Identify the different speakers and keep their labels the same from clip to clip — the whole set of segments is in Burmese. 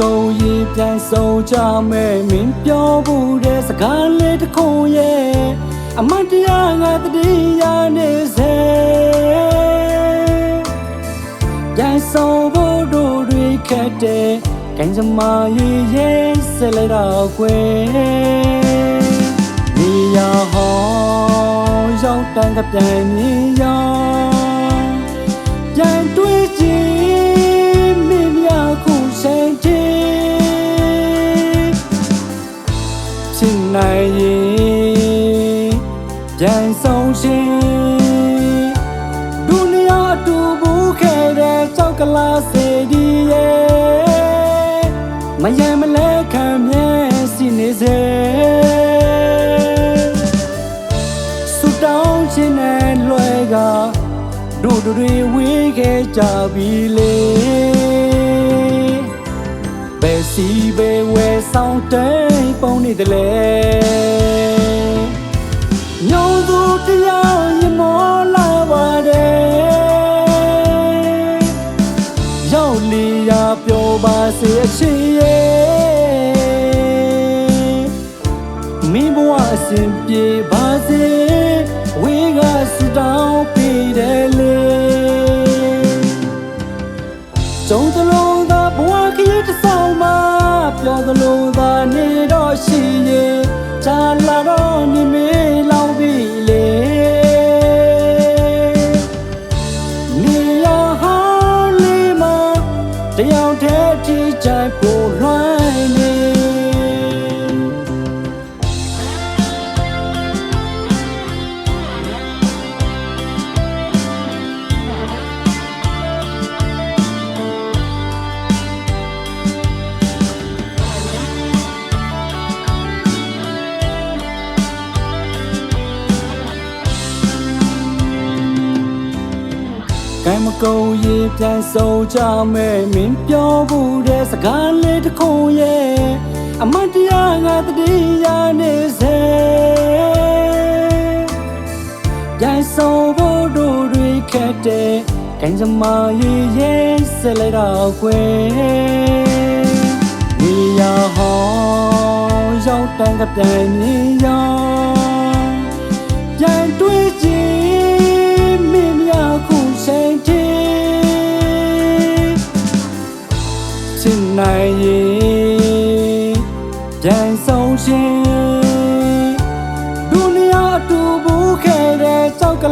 Speaker 1: ကုန်ရေပြန်ဆုံးကြမဲ့မင်းပြောဘူးတဲ့စကားလေးတစ်ခုရဲ့အမတ်တရားငါတတိယနေစေပြန်ဆုံးဖို့တို့တွေခက်တဲ့ကံကြမ္မာရေးရဲ့ဆက်လိုက်တော့ကွယ်နေရဟောင်းရောက်တန်ကပြန်မြင်ရောက်ပြန်တွေ့ကြည့် နိုင်ရင်ပြန်ဆုံးရှင်ဒုနီယာအတူဘူးခဲ့တဲ့ကြောက်ကလာစေဒီရဲ့မယံမလဲခံမြဲစီနေစေဆူတောင်းခြင်းနဲ့လွယ်ကတို့တို့တွေဝေးခဲ့ကြပြီလေဘယ် စီပဲဝဲဆောင်တဲ့ပုံနေတယ်လေညောင်းသူတရားရမောလာပါတယ်ရောက်လီယာပြောပါစေအချစ်ရဲ့မင်းဘဝအစဉ်ပြေပါစေ ကံမကုန်ရေပြန်ဆုံးကြမဲ့မင်းပြောဘူးတဲ့စကားလေးတစ်ခုရဲ့အမတ်တရားငါတတိယနေစေပြန်ဆုံးဖို့တို့တွေခက်တဲ့ကံကြမ္မာရေးရဲ့ဆက်လိုက်တော့ကွယ်နေရဟောင်းရောက်တန်ကပြန်မြင်ရောက်ပြန်တွေ့ကြည့်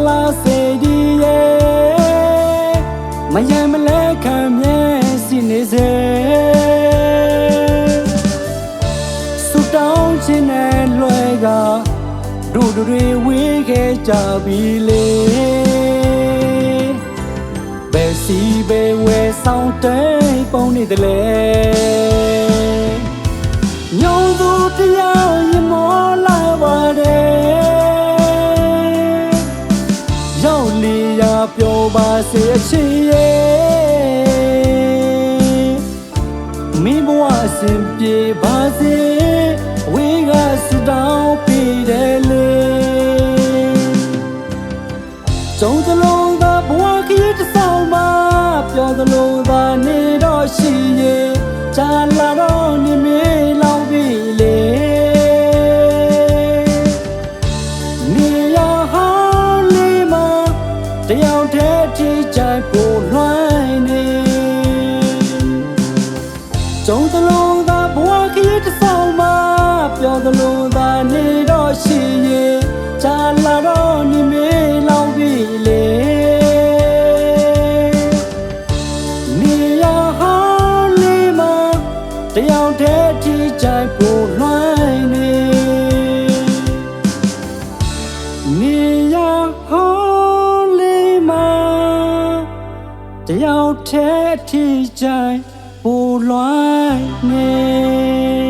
Speaker 1: လာစေဒီရဲ့မယံမလဲခံမြဲစီနေစေဆူတောင်းခြင်းနဲ့လွယ်ကတို့တို့တွေဝေးခဲ့ကြပြီလေဘယ်စီပဲဝဲဆောင်တဲ့ပုံနေတယ်လေ စေအချစ်ရဲ့မင်းဘဝအစဉ်ပြေပါစေဝေးကစတောင်းပေးတယ်လေ တယောက်တည်းထိချိုင်ပို့လွှမ်းနေကျုံသလုံးသာဘဝခရီးတစ်ဆောင်မှာပျော်သလိုသာနေတော့ရှိရင်ချာလာတော့နေမေးလောင်ပြီလေနေရဟာလေးမှာတယောက်တည်းထိချိုင်ပို့လွှမ်းနေနေရဟာ တယောက်တည်းထိချိုင်ပူလွှမ်းနေ